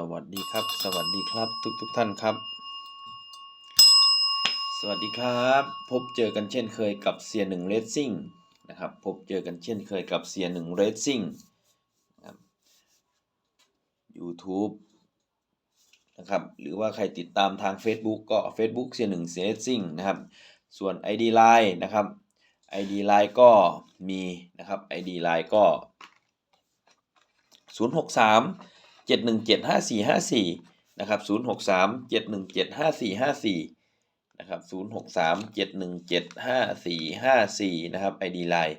สวัสดีครับ สวัสดีครับทุกทุกท่านครับ สวัสดีครับ พบเจอกันเช่นเคยกับเซียหนึ่งเรซซิ่งนะครับ พบเจอกันเช่นเคยกับเซียหนึ่งเรซซิ่งนะครับ YouTube นะครับ หรือว่าใครติดตามทาง Facebook ก็ Facebook เซียหนึ่งเรซซิ่งนะครับ ส่วน ID Line นะครับ ID Line ก็มีนะครับ ID Line ก็ 063 7175454นะครับ063 7175454นะครับ063 7175454นะครับ ID Line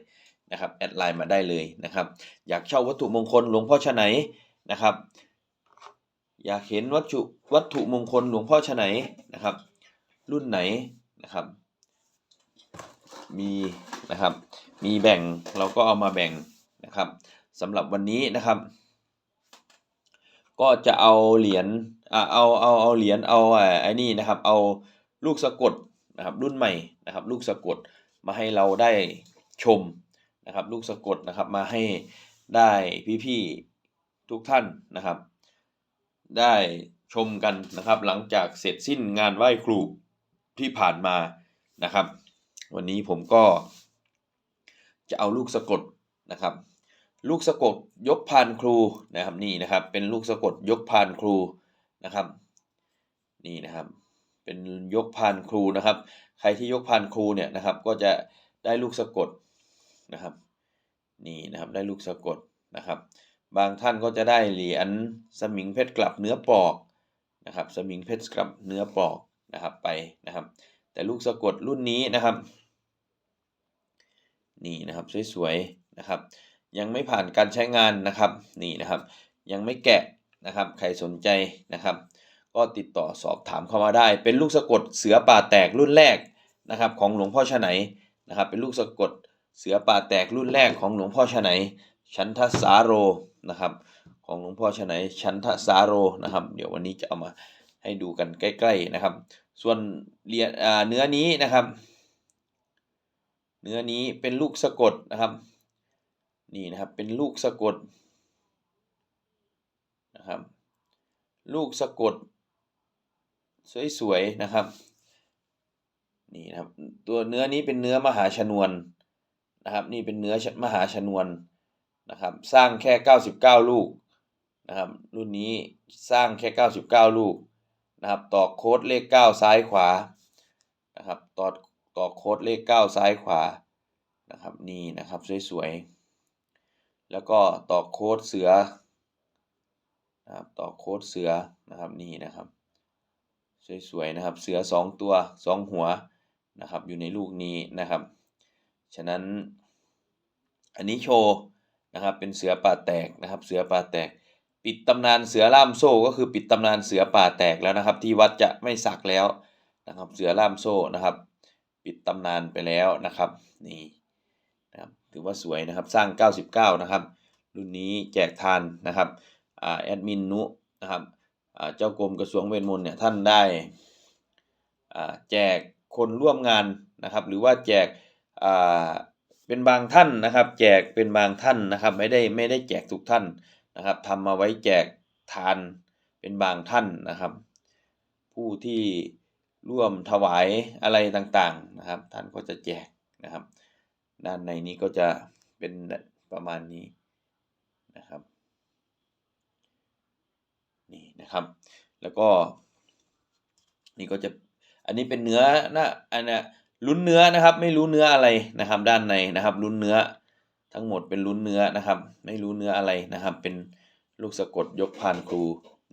นะครับแอดไลน์มาได้เลยนะครับ อยากเช่าวัตถุมงคลหลวงพ่อชะไหนนะครับ อยากเห็นวัตถุวัตถุมงคลหลวงพ่อชะไหนนะครับ รุ่นไหนนะครับ มีนะครับ มีแบ่งเราก็เอามาแบ่งนะครับสำหรับวันนี้นะครับ ก็จะเอาเหรียญอ่าเอาเอาเอาเหรียญเอาอ่าไอ้นี่นะครับ เอาลูกสะกดนะครับรุ่นใหม่นะครับ ลูกสะกดมาให้เราได้ชมนะครับ ลูกสะกดนะครับมาให้ได้พี่ๆทุกท่านนะครับ ได้ชมกันนะครับ หลังจากเสร็จสิ้นงานไหว้ครูที่ผ่านมานะครับ วันนี้ผมก็จะเอาลูกสะกดนะครับ ลูกสะกดยกพานครูนะครับนี่นะครับ เป็นลูกสะกดยกพานครูนะครับ นี่นะครับ เป็นยกพานครูนะครับ ใครที่ยกพานครูเนี่ยนะครับ ก็จะได้ลูกสะกดนะครับ นี่นะครับได้ลูกสะกดนะครับ บางท่านก็จะได้เหรียญสมิงเพชรกลับเนื้อปอกนะครับ สมิงเพชรกลับเนื้อปอกนะครับไปนะครับ แต่ลูกสะกดรุ่นนี้นะครับ นี่นะครับสวยๆนะครับ ยังไม่ผ่านการใช้งานนะครับนี่นะครับ ยังไม่แกะนะครับ ใครสนใจนะครับ ก็ติดต่อสอบถามเข้ามาได้ เป็นลูกสะกดเสือป่าแตกรุ่นแรกนะครับของหลวงพ่อชะไหนนะครับ เป็นลูกสะกดเสือป่าแตกรุ่นแรกของหลวงพ่อชะไหนชันทสาโรนะครับ ของหลวงพ่อชะไหนชันทสาโรนะครับ เดี๋ยววันนี้จะเอามาให้ดูกันใกล้ ๆนะครับ ส่วนเรียนอ่าเนื้อนี้นะครับ เนื้อนี้เป็นลูกสะกดนะครับ นี่นะครับเป็นลูกสะกดนะครับลูกสะกด สวยๆนะครับนี่นะครับตัวเนื้อนี้เป็นเนื้อมหาชนวนนะครับนี่เป็นเนื้อมหาชนวนนะครับสร้างแค่ 99 ลูกนะครับรุ่นนี้สร้างแค่ 99 ลูกนะครับต่อโค้ดเลข 9 ซ้ายขวานะครับต่อกตอโค้ดเลข 9 ซ้ายขวานะครับนี่นะครับสวยๆ แล้วก็ต่อโค้ดเสือนะครับต่อโค้ดเสือนะครับนี่นะครับ สวยๆนะครับเสือสองตัวสองหัวนะครับอยู่ในลูกนี้นะครับ ฉะนั้นอันนี้โชว์นะครับเป็นเสือป่าแตกนะครับเสือป่าแตก ปิดตำนานเสือล่ามโซ่ก็คือปิดตำนานเสือป่าแตกแล้วนะครับ ที่วัดจะไม่สักแล้วนะครับเสือล่ามโซ่นะครับ ปิดตำนานไปแล้วนะครับนี่ นะครับถือว่าสวยนะครับสร้าง 99 นะครับ รุ่นนี้แจกทานนะครับแอดมินนุนะครับเจ้ากรมกระทรวงเวทมนต์เนี่ยท่านได้แจกคนร่วมงานนะครับ หรือว่าแจกเป็นบางท่านนะครับ แจกเป็นบางท่านนะครับ ไม่ได้ไม่ได้แจกทุกท่านนะครับทำมาไว้แจกทานเป็นบางท่านนะครับ ผู้ที่ร่วมถวายอะไรต่างๆนะครับ ท่านก็จะแจกนะครับ ด้านในนี้ก็จะเป็นประมาณนี้นะครับนี่นะครับ แล้วก็ นี่ก็จะอันนี้เป็นเนื้อนะอันนี้ลุ้นเนื้อนะครับ ไม่รู้เนื้ออะไรนะครับ ด้านในนะครับลุ้นเนื้อทั้งหมดเป็นลุ้นเนื้อนะครับ ไม่รู้เนื้ออะไรนะครับ เป็นลูกสะกดยกพานครู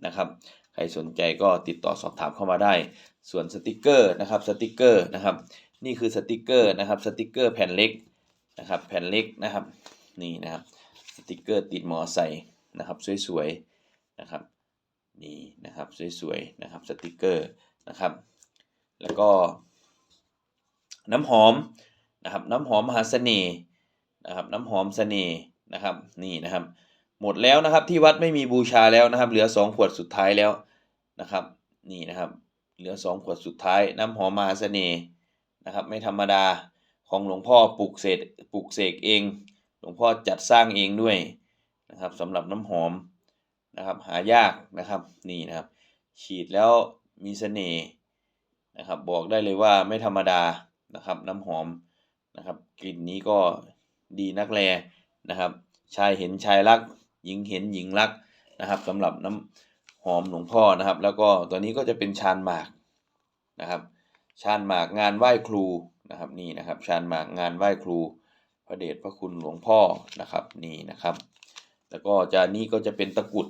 นะครับ ใครสนใจก็ติดต่อสอบถามเข้ามาได้ ส่วนสติกเกอร์นะครับสติกเกอร์นะครับ นี่คือสติกเกอร์นะครับสติกเกอร์แผ่นเล็ก นะครับ แผ่นเล็กนะครับ นี่นะครับ สติกเกอร์ติดมอไซค์นะครับ สวยๆนะครับ นี่นะครับ สวยๆนะครับ สติกเกอร์นะครับ แล้วก็ น้ำหอมนะครับ น้ำหอมมหาเสน่ห์นะครับ น้ำหอมเสน่ห์นะครับ นี่นะครับ หมดแล้วนะครับ ที่วัดไม่มีบูชาแล้วนะครับ เหลือสองขวดสุดท้ายแล้วนะครับ นี่นะครับ เหลือสองขวดสุดท้าย น้ำหอมมหาเสน่ห์นะครับ ไม่ธรรมดา ของหลวงพ่อปลูกเสกปลูกเสกเอง หลวงพ่อจัดสร้างเองด้วยนะครับสำหรับน้ำหอมนะครับหายากนะครับนี่นะครับฉีดแล้วมีเสน่ห์นะครับบอกได้เลยว่าไม่ธรรมดานะครับน้ำหอมนะครับกลิ่นนี้ก็ดีนักแลนะครับ ชายเห็นชายรัก หญิงเห็นหญิงรักนะครับสำหรับน้ำหอมหลวงพ่อนะครับ แล้วก็ตัวนี้ก็จะเป็นชานหมากนะครับชานหมากงานไหว้ครู นะครับนี่นะครับชานมากงานไหว้ครูพระเดชพระคุณหลวงพ่อนะครับนี่นะครับ แล้วก็จะนี่ก็จะเป็นตะกุด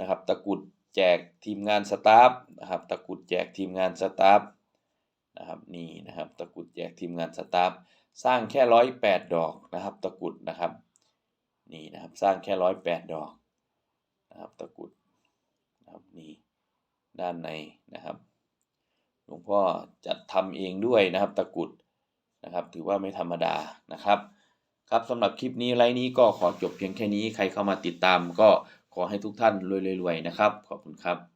นะครับ ตะกุดแจกทีมงานสตาฟนะครับ ตะกุดแจกทีมงานสตาฟนะครับนี่นะครับตะกุดแจกทีมงานสตาฟสร้างแค่ร้อยแปดดอกนะครับ ตะกุดนะครับนี่นะครับสร้างแค่ร้อยแปดดอกนะครับตะกุดนะครับนี่ด้านในนะครับหลวงพ่อจัดทำเองด้วยนะครับ ตะกุด นะครับ ถือว่าไม่ธรรมดานะครับครับสำหรับคลิปนี้ไลน์นี้ก็ขอจบเพียงแค่นี้ใครเข้ามาติดตามก็ขอให้ทุกท่านรวยๆๆนะครับ ขอบคุณครับ